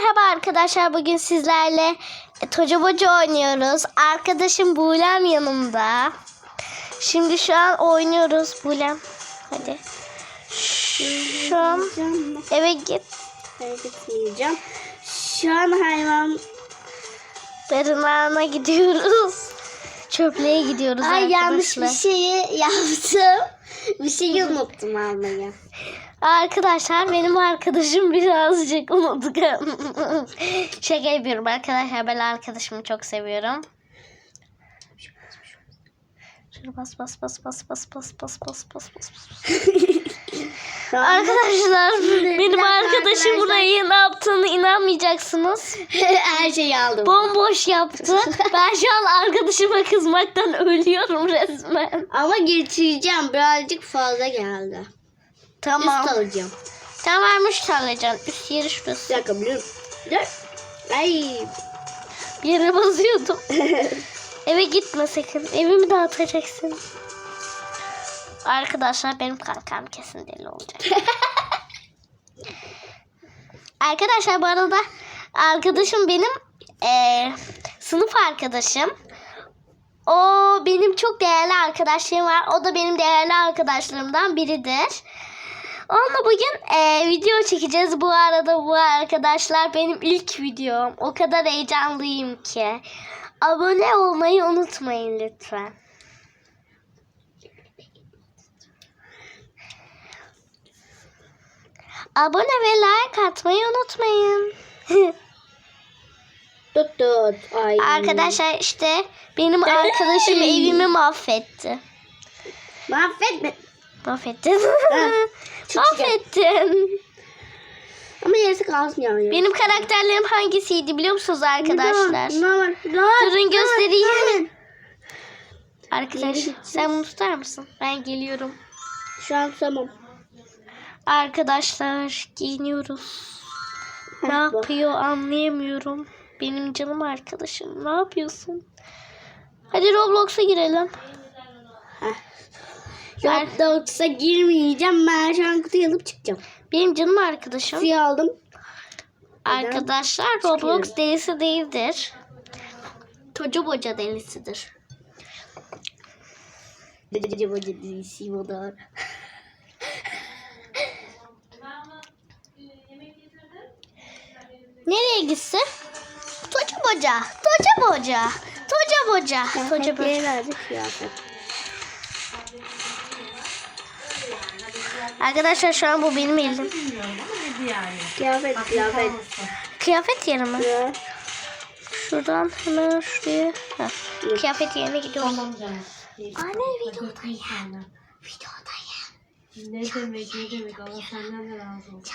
Merhaba arkadaşlar. Bugün sizlerle Toca Boca oynuyoruz. Arkadaşım Bulem yanımda. Şimdi şu an oynuyoruz Bulem. Hadi. Şu an eve git. Hayır gitmeyeceğim. Şu an hayvan... Barınağına gidiyoruz. Çöplüğe gidiyoruz Ay yanlış arkadaşlar. bir şeyi yaptım. Bir şeyi unuttum almayı. Arkadaşlar benim arkadaşım birazcık unuttuk. Şaka yapıyorum arkadaşlar. Ben arkadaşımı çok seviyorum. Şöyle bas bas bas bas bas bas bas bas bas bas. Arkadaşlar benim arkadaşım burayı ne yaptığını inanmayacaksınız. Her şeyi aldım. Bomboş yaptı. Ben şu an arkadaşıma kızmaktan ölüyorum resmen. Ama getireceğim. Birazcık fazla geldi. Tamam. Üst alacağım. Tamam üst alacaksın. Üst yeri şurası. Bir dakika biliyorum. Ay. Bir yere basıyordum. Eve gitme sakın. Evimi dağıtacaksın. Arkadaşlar benim kankam kesin deli olacak. Arkadaşlar bu arada arkadaşım benim eee, sınıf arkadaşım. O benim çok değerli arkadaşlarım var. O da benim değerli arkadaşlarımdan biridir. Onunla bugün eee, video çekeceğiz. Bu arada bu arkadaşlar benim ilk videom. O kadar heyecanlıyım ki. Abone olmayı unutmayın lütfen. Abone ve like atmayı unutmayın. Tut tut. Ay. Arkadaşlar işte benim arkadaşım evimi mahvetti. Mahvetme. Mahvettin. Mahvettin. Ama yarısı kalsın yani. Benim karakterlerim hangisiydi biliyor musunuz arkadaşlar? Ne var? Ne Durun göstereyim. Arkadaş sen bunu tutar mısın? Ben geliyorum. Şu an tamam. Arkadaşlar giyiniyoruz. Ne yapıyor anlayamıyorum. Benim canım arkadaşım. Ne yapıyorsun? Hadi Roblox'a girelim. Dogs'a girmeyeceğim. Ben şu an kutuyu alıp çıkacağım. Benim canım arkadaşım. Suyu aldım. Arkadaşlar Roblox delisi değildir. Toca boca delisidir. Bıcı bıcı dizisi modar. Nereye gitsin? Toca boca. Toca boca. Toca boca. Toca boca. Arkadaşlar şu an bu benim elim. Kıyafet, kıyafet. Kıyafet yeri mi? Ne? Şuradan hemen şuraya. Heh. Kıyafet yerine gidiyoruz. Anne videodayım. Videodayım. Ne demek ne demek Allah senden de razı olsun.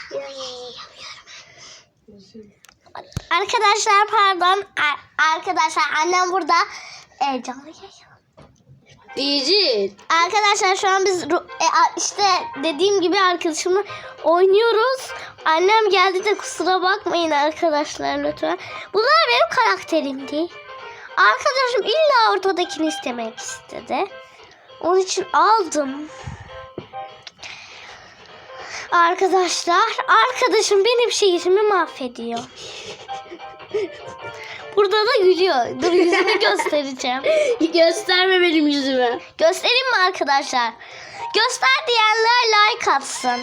Arkadaşlar pardon. Ar- arkadaşlar annem burada. E, canlı yayın. Arkadaşlar şu an biz e, işte dediğim gibi arkadaşımla oynuyoruz. Annem geldi de kusura bakmayın arkadaşlar lütfen. Bunlar benim karakterimdi. Arkadaşım illa ortadakini istemek istedi. Onun için aldım. Arkadaşlar arkadaşım benim şehrimi mahvediyor. Burada da gülüyor. Dur yüzümü göstereceğim. Gösterme benim yüzümü. Göstereyim mi arkadaşlar? Göster diyenler like atsın.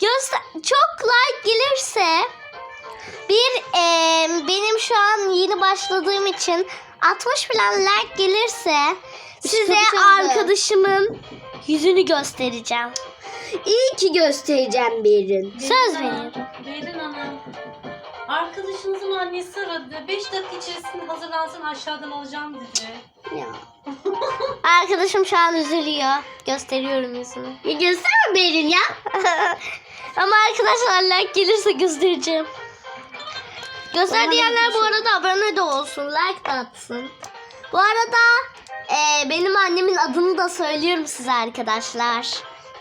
Göster çok like gelirse bir eee, benim şu an yeni başladığım için 60 falan like gelirse size arkadaşımın yüzünü göstereceğim. İyi ki göstereceğim birin. Söz veriyorum. Berin Hanım. Arkadaşınızın annesi aradı. 5 dakika içerisinde hazırlansın aşağıdan alacağım dedi. Ya. Arkadaşım şu an üzülüyor. Gösteriyorum yüzünü. ya gösterme Berin ya. Ama arkadaşlar like gelirse göstereceğim. Göster diyenler bu şey- arada abone de olsun. Like de atsın. Bu arada e, benim annemin adını da söylüyorum size arkadaşlar.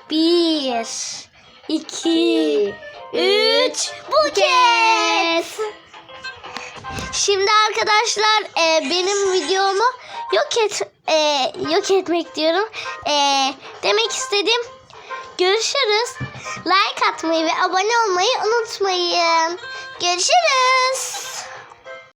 Bir, iki, üç, buket. Şimdi arkadaşlar e, benim videomu yok et e, yok etmek diyorum. E, demek istediğim Görüşürüz. Like atmayı ve abone olmayı unutmayın. Görüşürüz.